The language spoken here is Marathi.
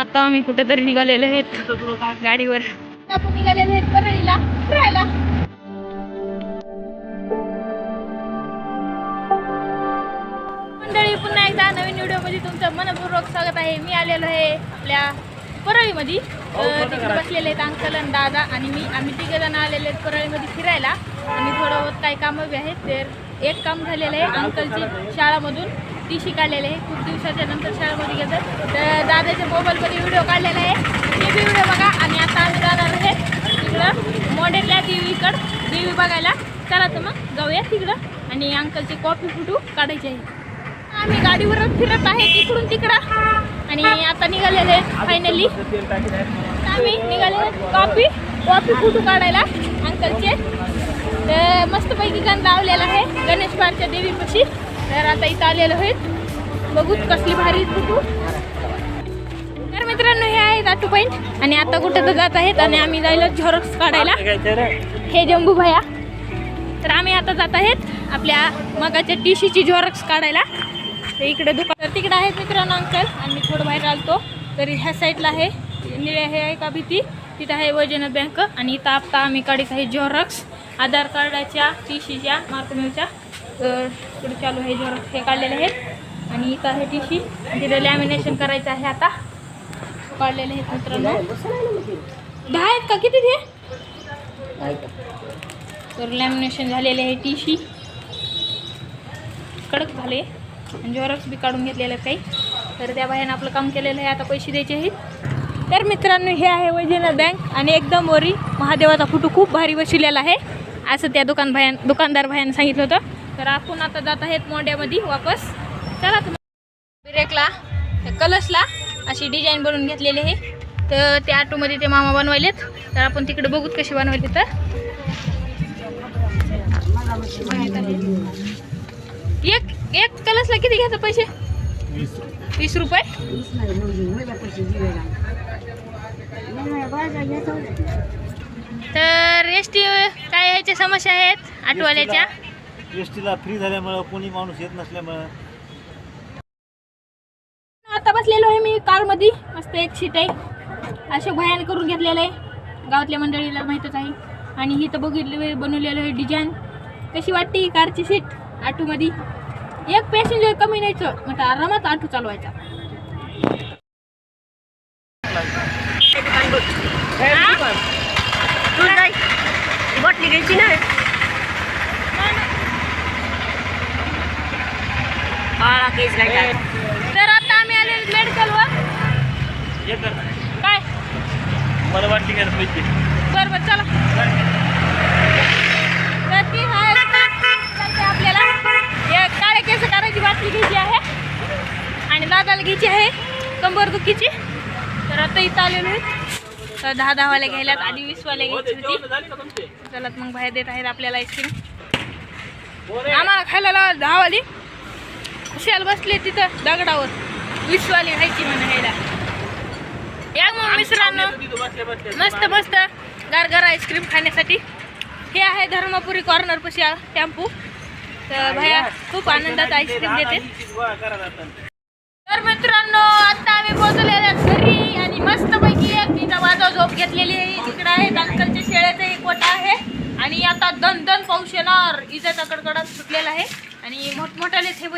आता आम्ही कुठेतरी निघालेले आहेत गाडीवर. आपण निघालेले आहेत परळीला फिरायला मंडळी पुन्हा एकदा नवीन व्हिडिओमध्ये तुमचं मनपूर्वक स्वागत आहे. मी आलेलो आहे आपल्या परळीमध्ये. अं, तिकडे बसलेले आहेत अंकल आणि दादा आणि मी. आम्ही तिघ जण आलेले आहेत परळीमध्ये फिरायला. आणि थोडं बहुत काही कामं बी आहेत. तर एक काम झालेलं आहे. अंकलची शाळामधून टी शी आहे. खूप दिवसाच्या नंतर शाळेमध्ये घेतात तर दादाच्या मोबाईलमध्ये व्हिडिओ काढलेला आहे. ते बी व्हिडिओ बघा. आणि आता आम्ही जाणार आहे तिकडं. मॉडेलला देवीकडं. देवी बघायला. चला तर मग जाऊया तिकडं. आणि अंकलची कॉफी फुटू काढायची आहे. आम्ही गाडीवरून फिरत आहे तिकडून तिकडं. आणि आता निघालेले फायनली आम्ही निघाले कॉफी कॉफी फुटू काढायला अंकलचे. तर मस्तपैकी गण लावलेला आहे. गणेश पारच्या देवीपाशी. तर आता इथं आलेलो आहेत. बघूच कसली भारी फुटू. तर मित्रांनो हे आहेत आटू पॉईंट आणि आता कुठं तर जात आहेत आणि आम्ही जायला झेरॉक्स काढायला. हे जंबू भया. तर आम्ही आता जात आहेत आपल्या मगाच्या टी सीची झेरॉक्स काढायला. तर इकडे दुकान तर तिकडे आहेत मित्रांनो अंकल. आणि मी थोडं बाहेर आलतो. तरी ह्या साईडला आहे. निळ्या हे आहे का भीती? तिथं आहे वैजनाथ बँक. आणि इथं आता आम्ही काढीत आहे झेरॉक्स. आधार कार्डाच्या टी सीच्या मार्कमेलच्या तर इकडे चालू आहे जोर हे काढलेले आहेत. आणि इथं आहे टी शी तिथं लॅमिनेशन करायचं आहे आता. काढलेले आहेत मित्रांनो. दहा आहेत का? किती ते? तर लॅमिनेशन झालेले आहे टी शी कडक झाले. आणि जोरक्स बी काढून घेतलेलं आहे काही. तर त्या बाहेरनं आपलं काम केलेलं आहे. आता पैसे द्यायचे आहेत. तर मित्रांनो हे आहे वैजनाथ बँक. आणि एकदम वरी महादेवाचा फोटो खूप भारी बसलेला आहे. असं त्या दुकान भायान दुकानदार भायानं सांगितलं होतं. तर आपण आता जात आहेत मोंड्यामध्ये वापस. चला तुम्ही. ब्रेकला कलशला अशी डिझाईन बनवून घेतलेली आहे. तर त्या ऑटोमध्ये ते मामा बनवायलेत. तर आपण तिकडे बघूत कसे बनवायचे तर. एक एक कलशला किती घ्यायचं पैसे? वीस रुपये. तर एस टी काय ह्याच्या समस्या आहेत? आठवाल्याच्या एस टीला फ्री झाल्यामुळं कोणी माणूस येत नसल्यामुळं. आता बसलेलो आहे मी कारमध्ये. मस्त एक सीट आहे. असे भयान करून घेतलेलं आहे. गावातल्या मंडळीला माहीतच आहे. आणि ही तर बघितले बनवलेलं आहे डिझाईन कशी वाटते ही कारची सीट आटोमध्ये? एक पॅसेंजर कमी न्यायचं म्हणजे आरामात ऑटो चालवायचा बॉटली घ्यायची ना तर आता आम्ही आले मेडिकलवर काय? मला वाटली काय पैसे बरं बरं चला. तर ती आहे चालते आपल्याला. हे काळे केस करायची बाटली घ्यायची आहे. आणि दादाला घ्यायची आहे. कंबर दुखीची तर आता इथं आलेलो तर दहा दहावाले घ्यायला आधी वीसवाले घ्यायची होती. चला मग बाहेर देत आहेत आपल्याला आईस्क्रीम. आम्हाला खायला दहावाली. खुशाल बसले तिथं दगडावर. वीसवाली घ्यायची म्हणून घ्यायला या मग मिश्रांनो मस्त मस्त. गारगार आईस्क्रीम खाण्यासाठी. हे आहे धर्मपुरी कॉर्नर पशी टेम्पू. तर भैया खूप आनंदात आईस्क्रीम देते. तर मित्रांनो आता आम्ही पोहोचलेले आहेत घरी आणि मस्त पैकी एक तिथं माझा झोप घेतलेली आहे. तिकडे आहे अंकलच्या शेळ्याचा एक कोटा आहे. आणि आता दन दन पाऊस येणार. इजाचा कडकडाट सुटलेला आहे. आणि मोठमोठाले ठेव